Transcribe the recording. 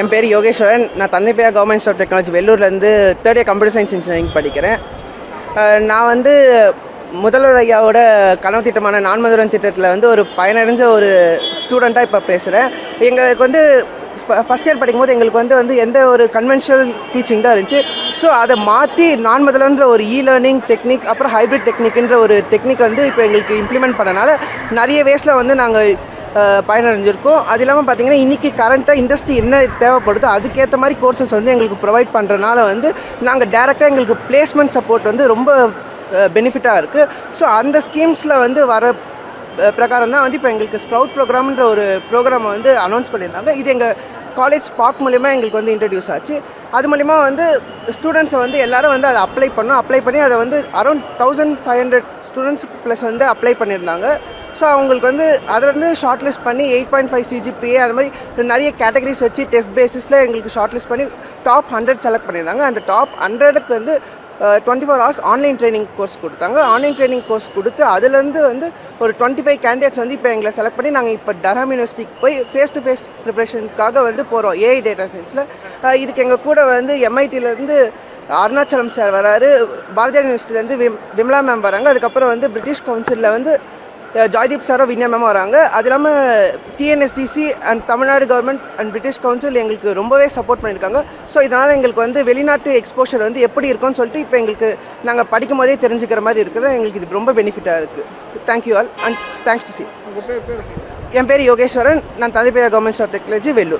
என் பேர் யோகேஸ்வரன். நான் தந்தைப்பையா government of technology வெள்ளூர்லேருந்து third year computer science engineering படிக்கிறேன். நான் வந்து முதல்வர் ஐயாவோட கனவு திட்டமான நான் திட்டத்தில் வந்து ஒரு பயனடைஞ்ச ஒரு ஸ்டூடெண்ட்டாக இப்போ பேசுகிறேன் எங்களுக்கு வந்து ஃபஸ்ட் இயர் படிக்கும்போது எங்களுக்கு வந்து வந்து எந்த ஒரு கன்வென்ஷனல் டீச்சிங் தான் இருந்துச்சு. ஸோ அதை மாற்றி நான் ஒரு இ லேர்னிங் டெக்னிக் அப்புறம் ஹைப்ரிட் டெக்னிக்ன்ற ஒரு டெக்னிக் வந்து இப்போ எங்களுக்கு இம்ப்ளிமெண்ட் பண்ணனால நிறைய வேஸில் வந்து நாங்கள் பயனடைஞ்சிருக்கும். அது இல்லாமல் பார்த்தீங்கன்னா இன்றைக்கி கரண்ட்டாக இண்டஸ்ட்ரி என்ன தேவைப்படுதோ அதுக்கேற்ற மாதிரி கோர்சஸ் வந்து எங்களுக்கு ப்ரொவைட் பண்ணுறனால வந்து நாங்கள் டேரெக்டாக எங்களுக்கு பிளேஸ்மெண்ட் சப்போர்ட் வந்து ரொம்ப பெனிஃபிட்டாக இருக்குது ஸோ அந்த ஸ்கீம்ஸில் வந்து வர பிரகாரம் தான் வந்து இப்போ எங்களுக்கு ஸ்ப்ரவுட் ப்ரோக்ராம்ன்ற ஒரு ப்ரோக்ராமை வந்து அனௌன்ஸ் பண்ணியிருந்தாங்க. இது எங்கள் காலேஜ் ஸ்பாக் மூலிமா எங்களுக்கு வந்து இன்ட்ரடியூஸ் ஆச்சு. அது மூலிமா வந்து ஸ்டூடெண்ட்ஸை வந்து எல்லாரும் வந்து அதை அப்ளை பண்ணோம். அப்ளை பண்ணி அதை வந்து around thousand five hundred students plus வந்து அப்ளை பண்ணியிருந்தாங்க. ஸோ அவங்களுக்கு வந்து அதை வந்து ஷார்ட் லிஸ்ட் பண்ணி எயிட் பாயிண்ட் ஃபைவ் சிஜிபிஏ அது மாதிரி நிறைய கேட்டகரிஸ் வச்சு டெஸ்ட் பேசிஸில் எங்களுக்கு ஷார்ட் லிஸ்ட் பண்ணி டாப் ஹண்ட்ரட் செலக்ட் பண்ணியிருந்தாங்க. அந்த டாப் ஹண்ட்ரடுக்கு வந்து twenty four hours online training course கொடுத்தாங்க. ஆன்லைன் ட்ரைனிங் கோர்ஸ் கொடுத்து அதுலேருந்து வந்து ஒரு டுவெண்ட்டி ஃபைவ் கேண்டிடேட்ஸ் வந்து இப்போ எங்களை செலக்ட் பண்ணி நாங்கள் இப்போ டர்ஹாம் யூனிவர்சிட்டிக்கு போய் ஃபேஸ் டு ஃபேஸ் ப்ரிப்ரேஷனுக்காக வந்து போகிறோம் ஏஐ டேட்டா சயின்ஸில் இதுக்கு எங்கள் கூட வந்து எம்ஐடியிலேருந்து அருணாச்சலம் சார் வராரு. பாரதியார் யூனிவர்சிட்டிலேருந்து விம் விமலா மேம் வராங்க. அதுக்கப்புறம் வந்து பிரிட்டிஷ் கவுன்சிலில் வந்து ஜாய்தீப் சாரும் வின்யா மேமும் வராங்க. அது இல்லாமல் TNSDC and Tamil Nadu government and British council எங்களுக்கு ரொம்பவே சப்போர்ட் பண்ணியிருக்காங்க ஸோ இதனால் எங்களுக்கு வந்து வெளிநாட்டு எக்ஸ்போஷர் வந்து எப்படி இருக்கும்னு சொல்லிட்டு இப்போ எங்களுக்கு நாங்கள் படிக்கும் போதே தெரிஞ்சுக்கிற மாதிரி இருக்குது எங்களுக்கு இது ரொம்ப பெனிஃபிட்டாக இருக்குது thank you all and thanks to C என் பேர் யோகேஸ்வரன். நான் தந்தைப்பேரா கவர்மெண்ட் ஆஃப் டெக்னாலஜி வெள்ளூர்.